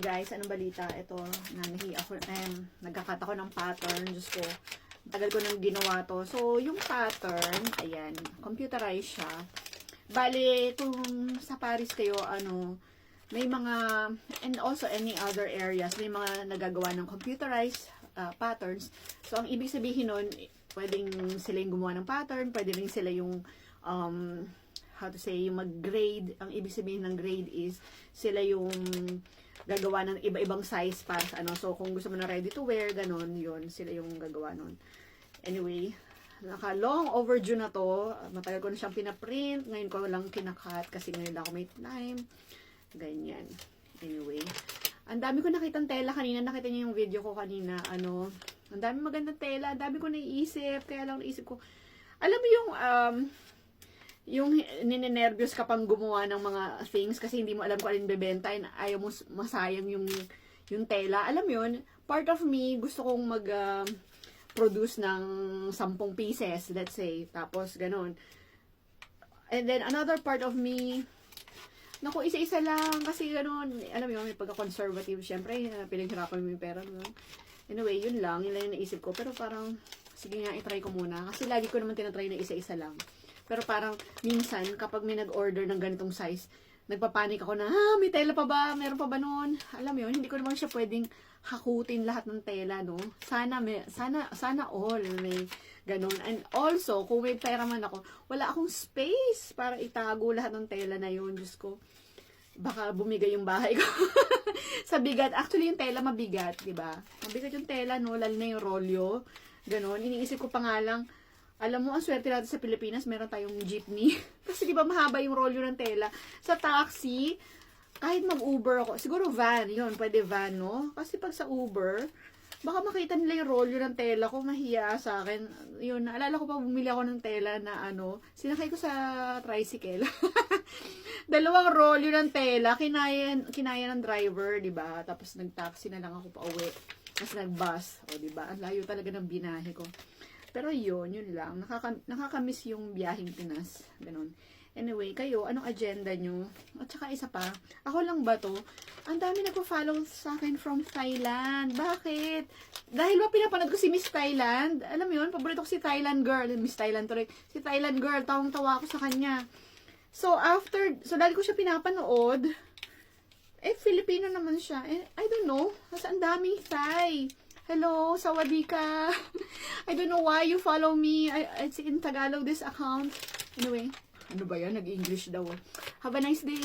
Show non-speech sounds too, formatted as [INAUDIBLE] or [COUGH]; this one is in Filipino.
Guys, anong balita? Ito, nanahi ako, um, nagkakat ako ng pattern. Diyos ko, tagal ko nang ginawa to. So, yung pattern, ayan, computerized siya. Bale, kung sa Paris kayo, ano, may mga, and also any other areas, may mga nagagawa ng computerized uh, patterns. So, ang ibig sabihin nun, pwedeng sila yung gumawa ng pattern, pwede rin sila yung, um, how to say, yung mag-grade. Ang ibig sabihin ng grade is, sila yung gagawa ng iba-ibang size para sa ano. So, kung gusto mo na ready to wear, ganun, yun, sila yung gagawa nun. Anyway, naka long overdue na to. Matagal ko na siyang pinaprint. Ngayon ko lang kinakat kasi ngayon lang ako may time. Ganyan. Anyway. Ang dami ko nakitang tela kanina. Nakita niyo yung video ko kanina. Ano, ang dami magandang tela. Ang dami ko naiisip. Kaya lang naisip ko. Alam mo yung, um, yung ninenervyos ka pang gumawa ng mga things kasi hindi mo alam kung alin bebenta and ayaw mo masayang yung yung tela. Alam yun, part of me gusto kong mag uh, produce ng 10 pieces, let's say. Tapos ganun. And then another part of me Naku, isa-isa lang kasi ganun, alam mo may pagka-conservative, syempre, uh, pinaghirapan mo yung pera, no? Anyway, yun lang, yun lang yung naisip ko. Pero parang, sige nga, itry ko muna. Kasi lagi ko naman tinatry na isa-isa lang. Pero parang, minsan, kapag may nag-order ng ganitong size, nagpapanik ako na, ha, may tela pa ba? Meron pa ba nun? Alam mo yun, hindi ko naman siya pwedeng hakutin lahat ng tela, no? Sana, may, sana, sana all may ganun. And also, kung may pera man ako, wala akong space para itago lahat ng tela na yun. Diyos ko, baka bumigay yung bahay ko. [LAUGHS] sa bigat. Actually, yung tela mabigat, di ba? Mabigat yung tela, no? Lalo na yung rolyo. Ganon. Iniisip ko pa nga lang, alam mo, ang swerte natin sa Pilipinas, meron tayong jeepney. [LAUGHS] Kasi di ba mahaba yung rolyo ng tela. Sa taxi, kahit mag-Uber ako, siguro van, yun, pwede van, no? Kasi pag sa Uber, baka makita nila yung rolyo ng tela ko, mahiya sa akin. Yun, naalala ko pa bumili ako ng tela na ano, sinakay ko sa tricycle. [LAUGHS] Dalawang rolyo ng tela, kinaya, kinaya ng driver, di ba? Tapos nag-taxi na lang ako pa uwi. Tapos nag-bus, o di ba? Ang layo talaga ng binahe ko. Pero yun, yun lang. Nakaka, nakakamiss yung biyaheng Pinas. Ganun. Anyway, kayo, anong agenda nyo? At saka isa pa, ako lang ba to? Ang dami nagpo-follow sa akin from Thailand. Bakit? Dahil ba pinapanood ko si Miss Thailand? Alam mo yun, paborito ko si Thailand girl. Miss Thailand tuloy. Si Thailand girl, tawang-tawa ako sa kanya. So, after, so dahil ko siya pinapanood, eh, Filipino naman siya. Eh, I don't know. Mas ang daming Thai. Hello, sawadika. [LAUGHS] I don't know why you follow me. I, it's in Tagalog, this account. Anyway, ano ba yan? Nag-English daw. Have a nice day.